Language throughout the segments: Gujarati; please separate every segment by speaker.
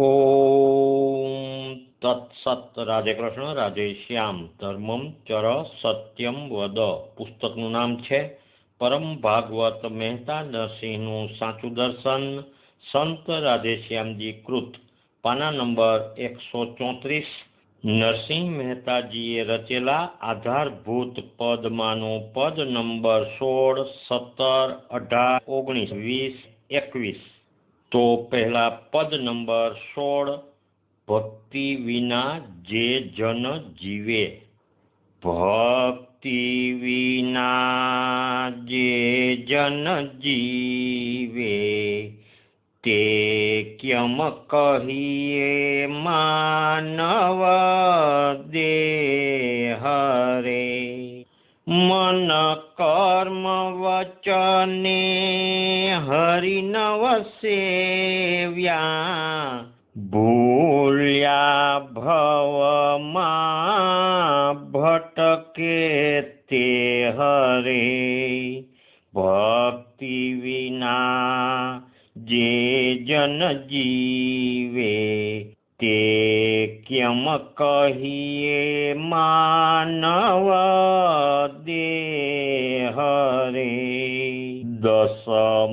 Speaker 1: ઓમ તત્સત રાધે કૃષ્ણ રાધે શ્યામ ધર્મમ ચર સત્યમ વદ પુસ્તકનું નામ છે પરમ ભાગવત મહેતા નરસિંહનું સાચું દર્શન। સંત રાધેશ્યામજી કૃત। પાના નંબર એકસો ચોત્રીસ। નરસિંહ મહેતાજીએ રચેલા આધારભૂત પદમાંનો પદ નંબર સોળ, સત્તર, અઢાર, ઓગણીસ, વીસ, એકવીસ। તો પહેલા પદ નંબર સોળ, ભક્તિ વિના જે જન જીવે. ભક્તિ વિના જે જન જીવે. તે કેમ કહીએ માનવ દે રે? મન કર્મ વચને હરિનવ સેવ્યા ભૂલ્યા ભવમાં ભટકે તે હરે. ભક્તિ વિના જે જન જીવે. તે કેમ કહીએ માનવ દેહ રે? દસ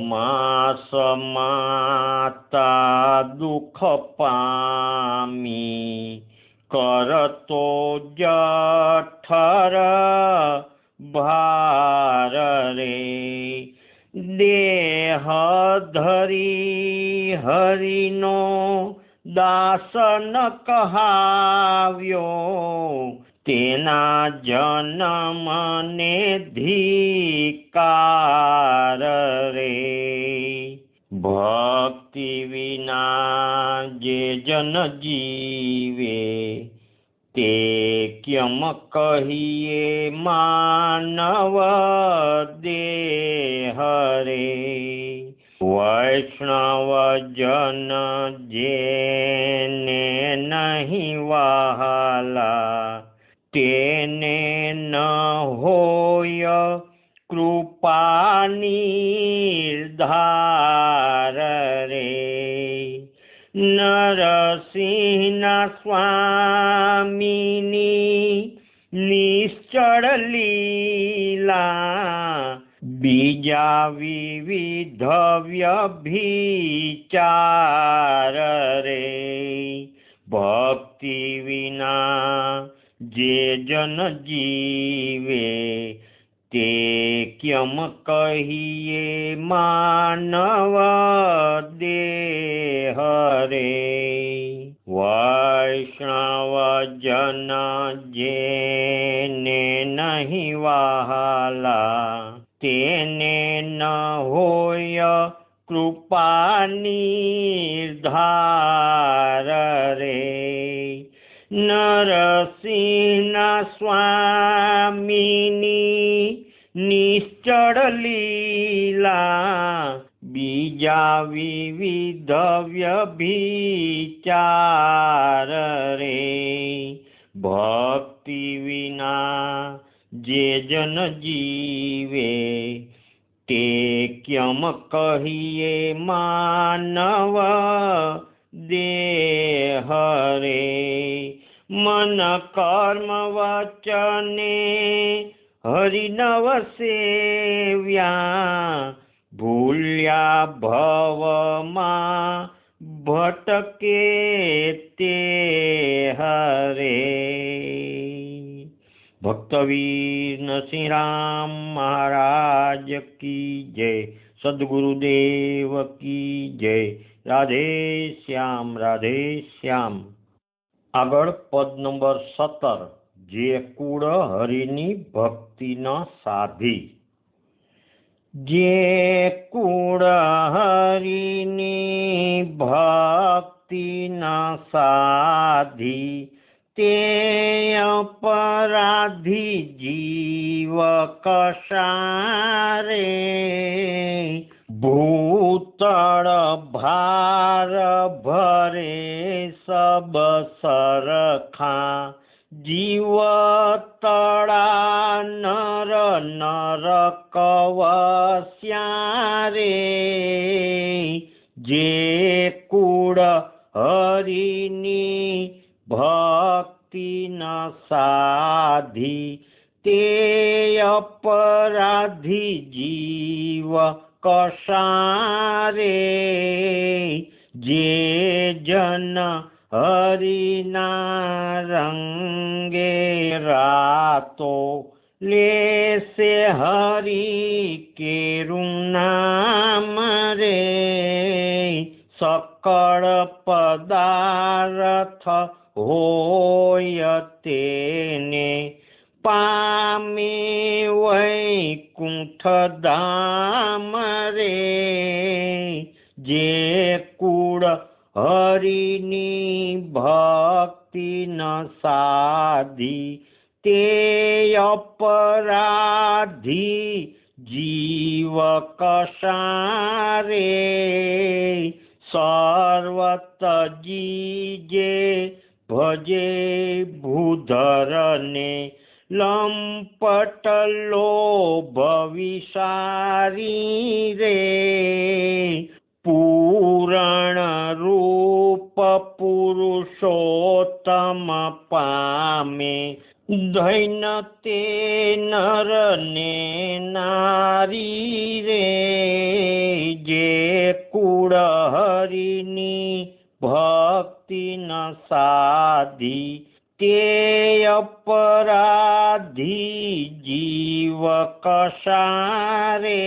Speaker 1: માસ માતા દુઃખ પામી કરતો જઠર ભાર રે. દેહ ધરી હરિનો દાસન કહાવ્યો, તેના જન્મને ધિકાર રે. ભક્તિ વિના જે જન જીવે, તે કેમ કહીએ માનવ દેહ રે? વૈષ્ણવ જન જેને નહીં વહાલા, તેને ન હોય કૃપાની ધાર રે. નરસિંહના સ્વામીની નિશ્ચળ લીલા બીજા વિવિધ વ્યભિચાર રે ભક્તિ વિના જે જન જીવે, તે કેમ કહીએ માનવ દેહ રે વૈષ્ણવ જન જેને નહીં વહાલા તેને ન હોય કૃપાની ધાર રે. નરસિંહના સ્વામીની નિશ્ચળ લીલા બીજા વિવિધ વ્યભિચાર રે. ભક્તિ વિના જે જન જીવે તે ક્યમ કહીએ માનવ દેહ રે? મન કર્મ વચને હરિનવ સેવ્યા ભૂલ્યા ભવમાં ભટકે તે હરે? ભક્તવીર નરસિંહ રામ મહારાજ કી જય, સદગુરુદેવ કી જય, રાધે શ્યામ રાધે શ્યામ. આગળ પદ નંબર સત્તર, જે કુળ હરિની ભક્તિ ન સાધી. જે કુળ હરિની ભક્તિ સાધી તે અપરાધી જીવ કસારે ભૂતળ ભાર ભરે સબ સરખા જીવ તળા નર નર જે કુળ હરિ સાધી તે અપરાધી જીવ કસારે જે જન હરિના રંગે રાતો લેશે હરી કેરું નામ રે સકળ सकर पदार्थ हो तेने पामे वैकुण्ठधाम रे जे कुड हरिणी भक्ति न साधी ते अपराधी जीव कसारे સર્વતજી જે ભજે ભૂધરને લંપટ ભવિસારી રે. પૂરણ રૂપ પુરુષોત્તમ પામે ધૈન તે નર ને નારી રે. સાધી તે અપરાધી જીવ કસારે?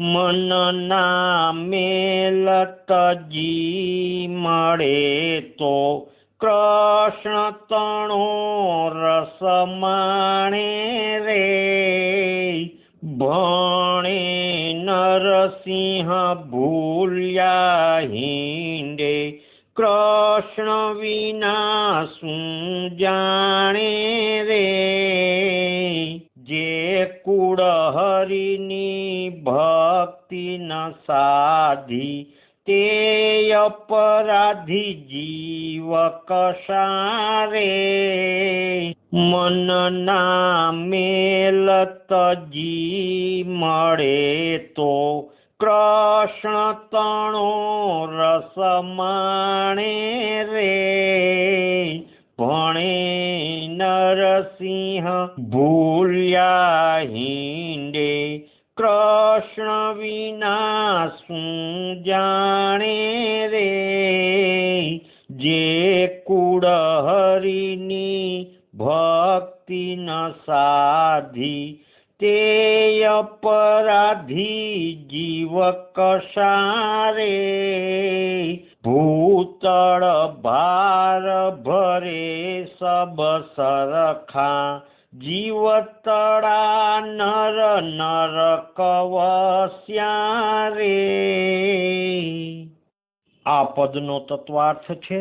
Speaker 1: મનના મેલતજી મળે તો કૃષ્ણ તણો રસ માણે રે? ભણે નરસિંહ ભૂલ્યા હિંડે કૃષ્ણ વિના શું જાણે રે? જે કુળહરિની ભક્તિ ન સાધી તે અપરાધી જીવ કસારે. મનના મેલતજી મળે તો કૃષ્ણ તણો રસ માણે રે, ભણે નરસિંહ ભૂલ્યા હિંડે. કૃષ્ણ વિના શું જાણે રે? જે કુડહરિની ભક્તિ ન સાધી તે અપરાધી જીવ કસારે ભૂતળ ભાર ભરે સબ સરખા જીવતળા નર નર કવસ્યા આ પદનો તત્વાર્થ છે,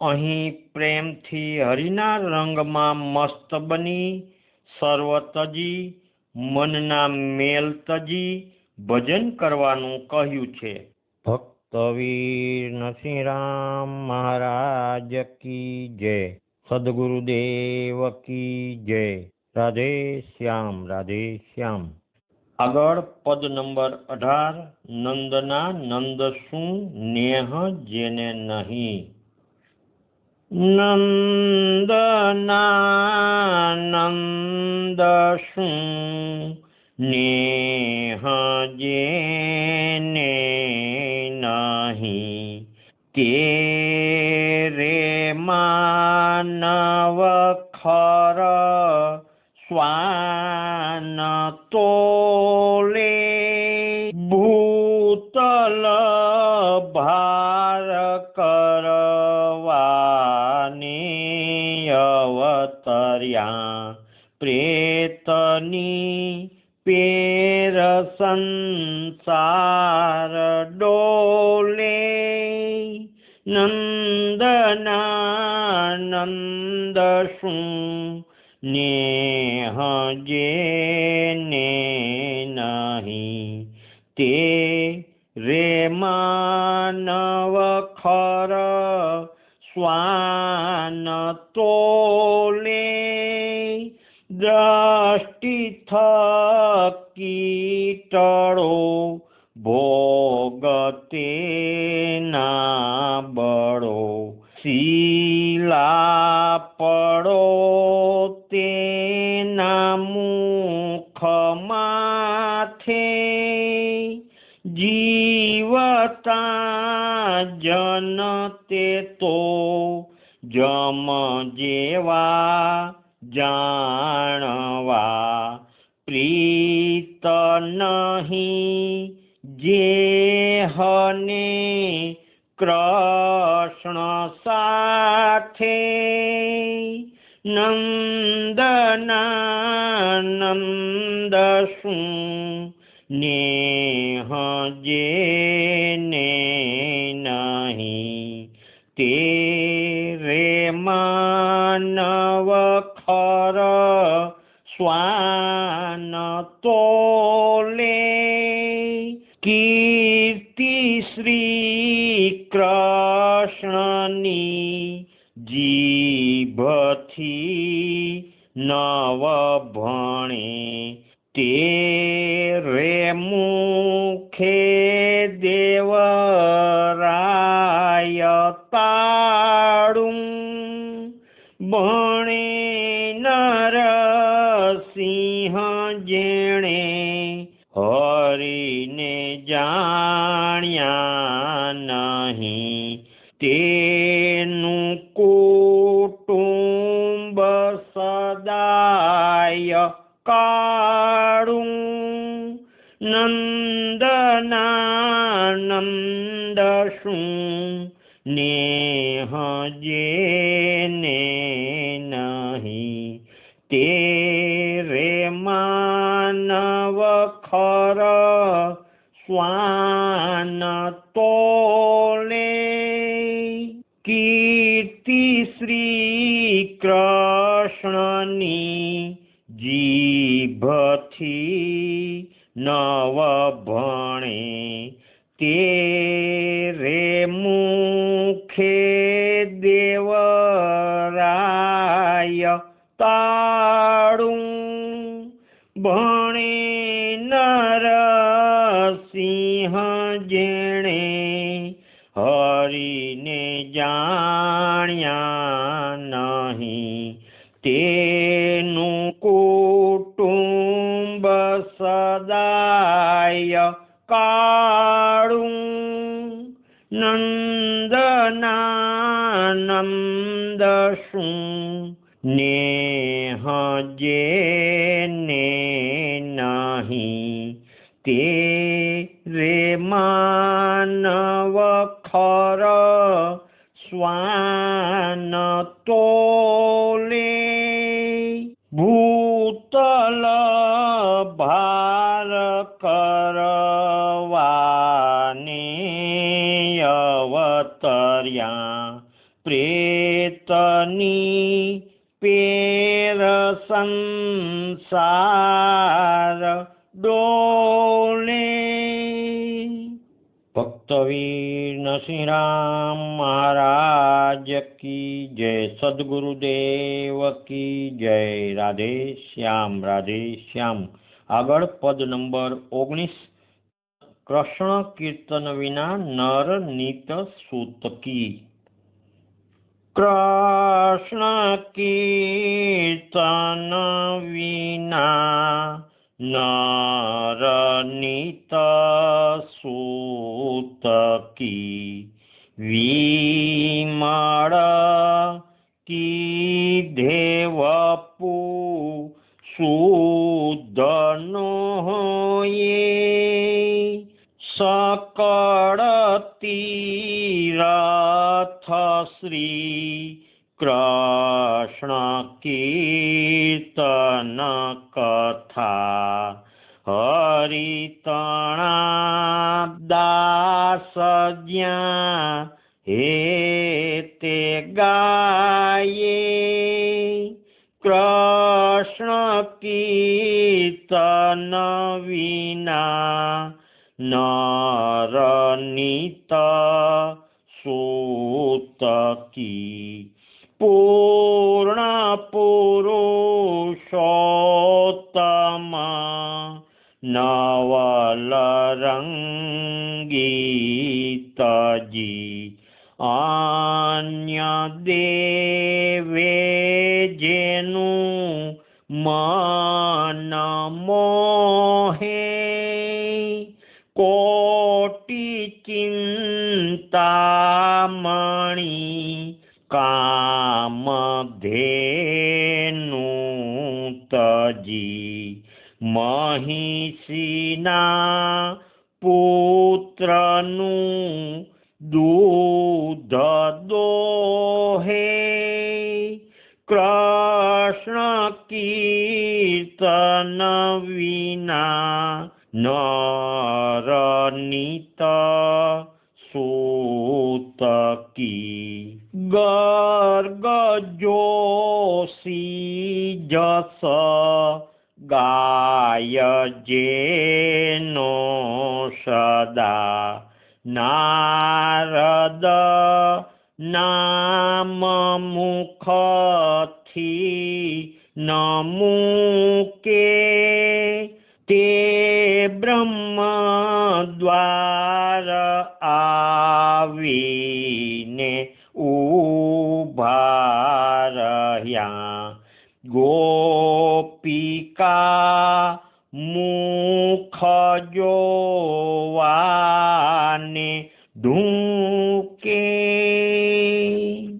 Speaker 1: અહીં પ્રેમથી હરિના રંગમાં મસ્ત બની, સર્વતજી મનના મેલ તજી ભજન કરવાનું કહ્યું છે. ભક્તવીર નરસિંહ રામ મહારાજ કી જય. સદગુરુદેવ કી જય. રાધે શ્યામ રાધે શ્યામ. આગળ પદ નંબર અઢાર નંદના નંદ શું નેહ જેને નહીં. નંદના નંદ શું નેહ તે રે માનવ ખર સ્વાન તોલે પ્રેતની પેર સંસાર ડોલે. નંદના નંદ શું નેહ મુખ માથે જીવતા જન તે તો જમ જેવા જાણવા પ્રીત નહીં જે હને કૃષ્ણ સાથે નંદના નંદ શું નેહ જેને નહીં તે રે માનવ ખર સ્વાન તોલે કીર્તિ જીભથી નવ ભણે તે रे मानव खर स्वान तोले भूतल भार करवाने अवतर्या प्रेतनी पेर संसार ડોલે. ભક્તવીર નરસિંહરામ મહારાજ કી જય, સદગુરુદેવ કી જય, રાધે શ્યામ રાધે શ્યામ. આગળ પદ નંબર ઓગણીસ. કૃષ્ણ કીર્તન વિના નર નીત સૂતકી કૃષ્ણ કીર્તન વિના નર નીત સૂતકી વિમળ કીધે વપુ શુદ્ધનો હોયે સકળ તીરથ શ્રી કૃષ્ણ કીર્તન કથા હરિતણા દાસ જ્યાં હે તે નરનિત સૂતકી. ગર્ગ જોશી જસ ગાય જેનો સદા નારદ નામ મુખથી નમુકે તે બ્રહ્મ દ્વાર આવીને ઊભા રહ્યા. ગોપિકા મુખ જોવાને ઢૂકે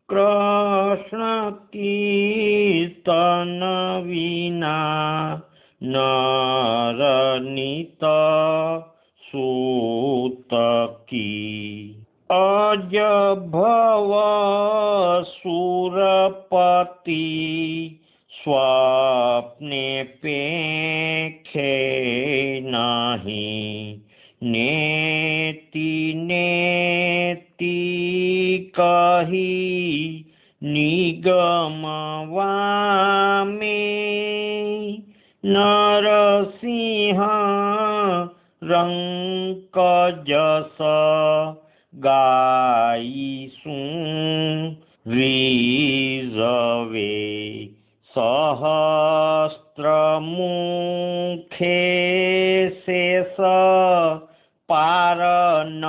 Speaker 1: કૃષ્ણ કીર્તન વિના નરનિત સૂતકી અજ ભવ સુરપતિ સ્વપ્ને પેખે નહીં નેતિ નેતિ કહી નિગમ વામે નરસિંહ રંક જસ ગાઈશું રીઝવે સહસ્ત્ર મુખે શેષ પાર ન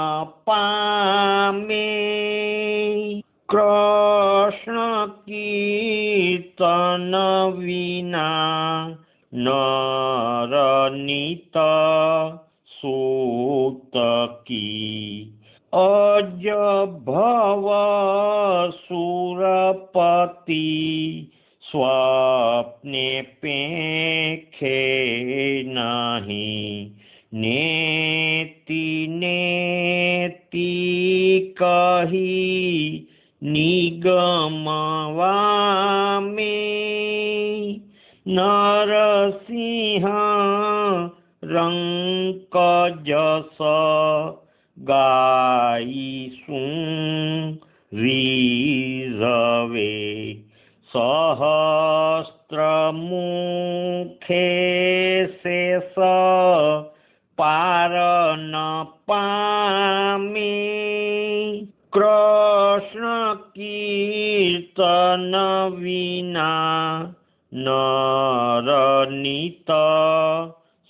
Speaker 1: પામે કૃષ્ણ કીર્તન વિના નરનિત સૂતકી અજ ભવ સુરપતિ સ્વપ્ને પેખે નહીં નેતિ નેતિ કહી નિગમ વામે નરસિંહ રંક જસ ગાઈશું રીઝવે સહસ્ત્ર મુખે શેષ પાર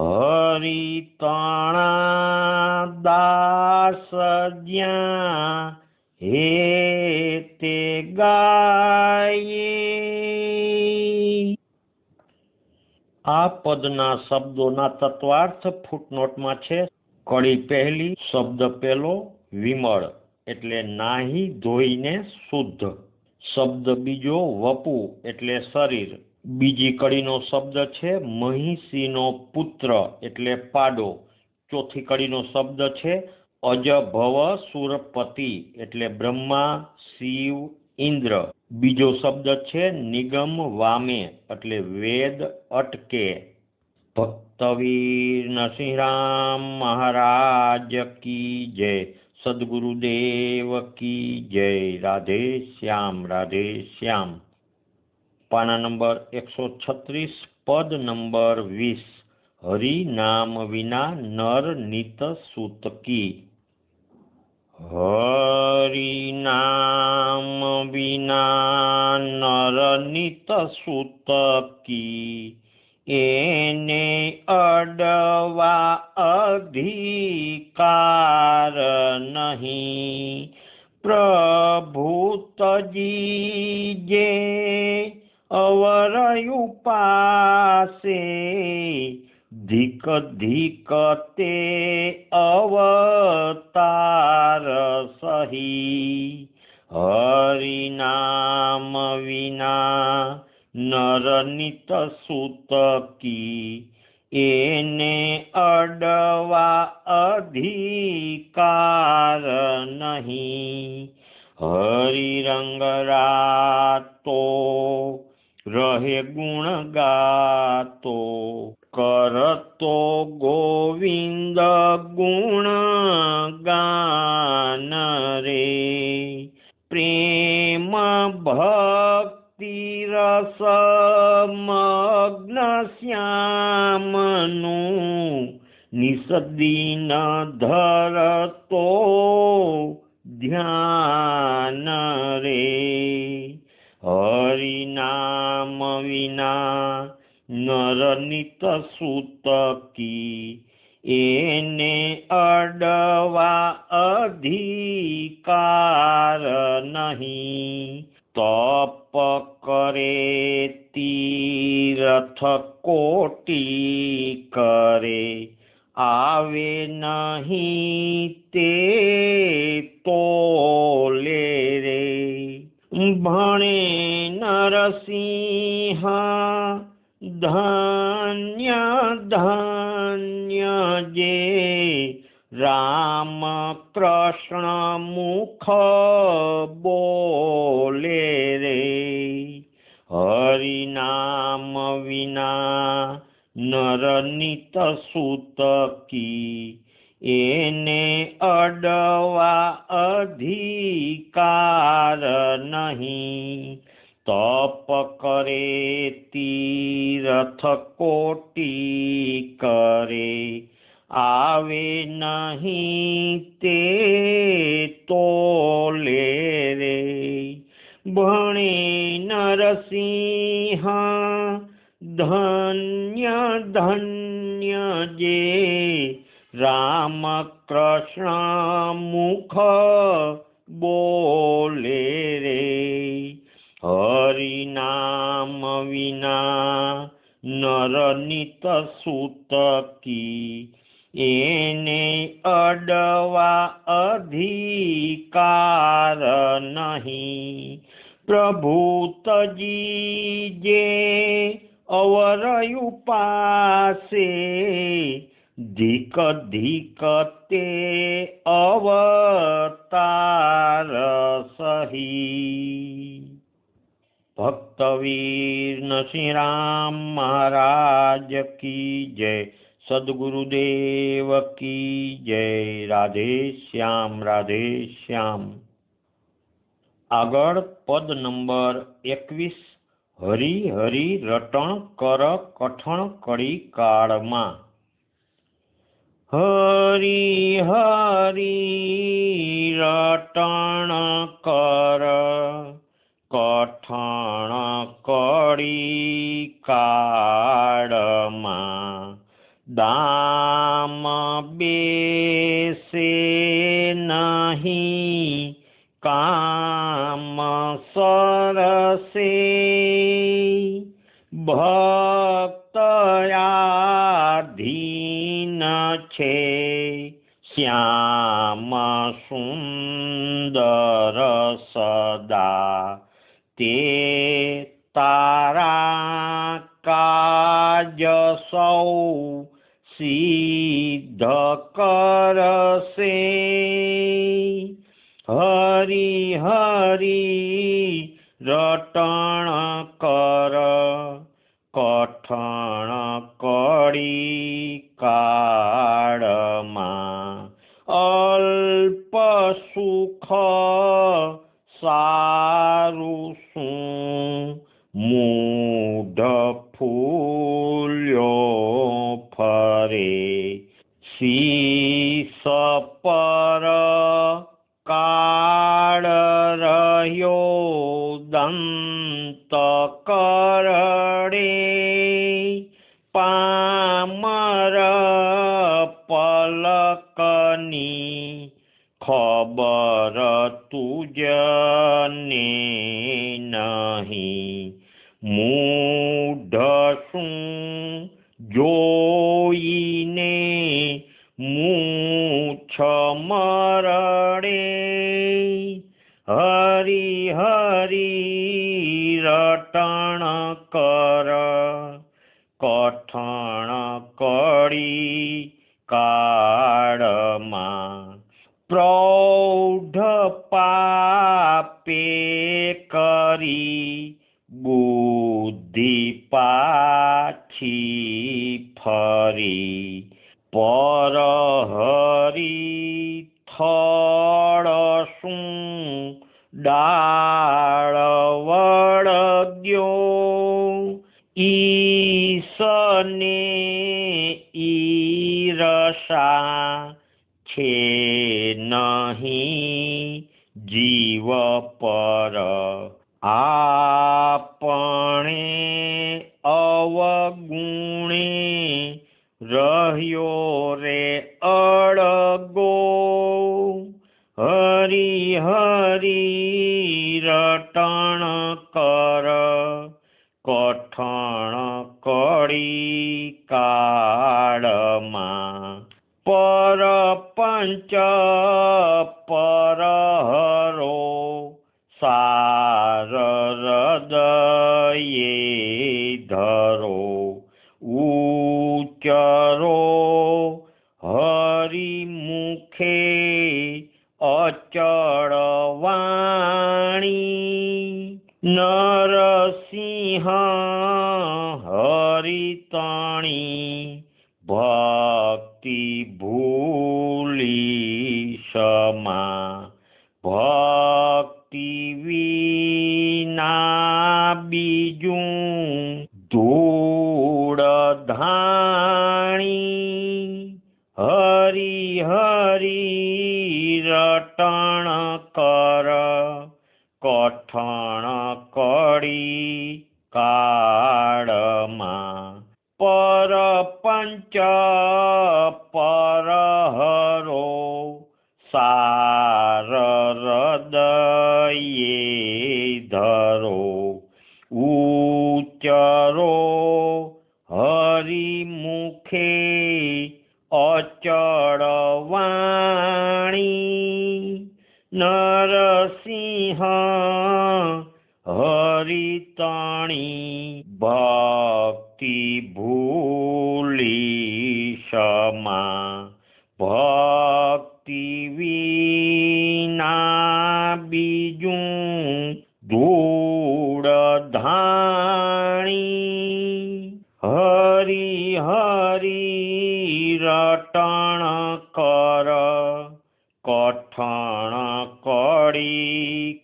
Speaker 1: હરિતણા દાસ જ્યાં હે તે ગાયે. આ પદના શબ્દોના તત્વાર્થ ફૂટનોટમાં છે. કડી પહેલી, શબ્દ પહેલો, વિમળ, એટલે નાહી ધોઈને શુદ્ધ. શબ્દ બીજો વપુ, એટલે શરીર. બીજી કડીનો શબ્દ છે મહિષીનો પુત્ર એટલે પાડો. ચોથી કડીનો શબ્દ છે અજભવ સુરપતિ એટલે બ્રહ્મા, શિવ, ઇન્દ્ર. બીજો શબ્દ છે નિગમ વામે એટલે વેદ અટકે. ભક્તવીર નરસિંહરામ મહારાજ કી જય. સદગુરુદેવ કી જય. રાધે શ્યામ રાધે શ્યામ. પાના નંબર એકસો છત્રીસ પદ નંબર વીસ હરિ નામ વિના નર નિત સૂતકી હરિ નામ વિના નર નિત સૂતકી એને અડવા અધિકાર નહીં પ્રભુ તજી જે અવરયુ પાસે, ધીક ધીક તે અવતાર સહી. હરિનામ વિના નરનિત સૂતકી એને અડવા અધિકાર નહીં. હરિરંગરા રાતો રહે ગુણ ગાતો, કરતો ગોવિંદ ગુણ ગાન રે. પ્રેમ ભક્તિ રસ મગ્ન શ્યામનું નિસદીન ધરતો ધ્યાન વિના નરનિત સૂતકી એને અડવા અધિકાર નહીં. તપ કરે તીરથ કોટી કરે. આવે નહીં તે તોલે રે. ભણે નરસિંહ ધન્ય ધન્ય જે રામ કૃષ્ણ મુખ બોલે રે. હરિનામ વિના નરનિત સૂતકી એને અડવા અધિકાર નહીં. તપ કરે તીરથ કોટી કરે. આવે નહીં તે તોલે રે. ભણે નરસિંહ ધન્ય ધન્ય જે રામ કૃષ્ણ મુખ બોલે રે. હરિનામ વિના નરનિત સૂતકી એને અડવા અધિકાર નહીં. પ્રભુતજી જે અવરયુ પાસે ધીક ધીક તે અવતાર સહી ભક્તવીર નરસિંહ રામ મહારાજ કી જય સદગુરુદેવ કી જય રાધે શ્યામ રાધે શ્યામ આગળ પદ નંબર એકવીસ, હરિ હરિ રટણ કર કઠણ કડી કાળમાં હરિ હરિ રટણ કર કઠણ કડી કાળમાં દામ બેસે નહીં કામ સરસે ભક્તયાધીન છે. શ્યામ સુંદર સદા તે તારા કાજ સૌ સિદ્ધ કરશે. હરી હરી રટણ કર, કઠણ કડી કાળમાં સુખ સારું પ્રૌઢ પાપે કરી બુદ્ધિ પાછી ફરી. પરહરી થળ શું? ડાળ વળગ્યો. ઈસને ઈરસા છે નહીં જીવ પર. આપણે અવગુણે રહ્યો રે અડગો હરી હરી રટણ કર. કઠણ કડી કાળમાં પરપંચ પરહરો સાર કાળમાં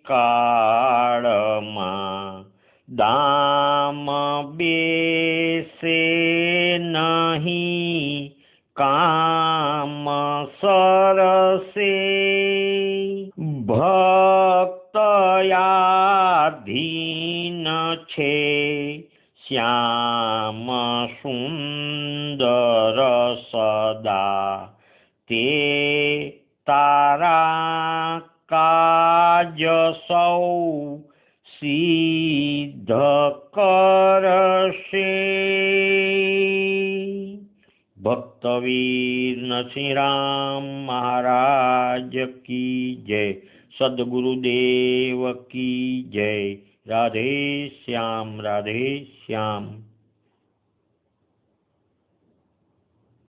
Speaker 1: કડી નરસિંહરામ મહારાજ કી જય સદગુરુદેવ કી જય રાધે શ્યામ રાધે શ્યામ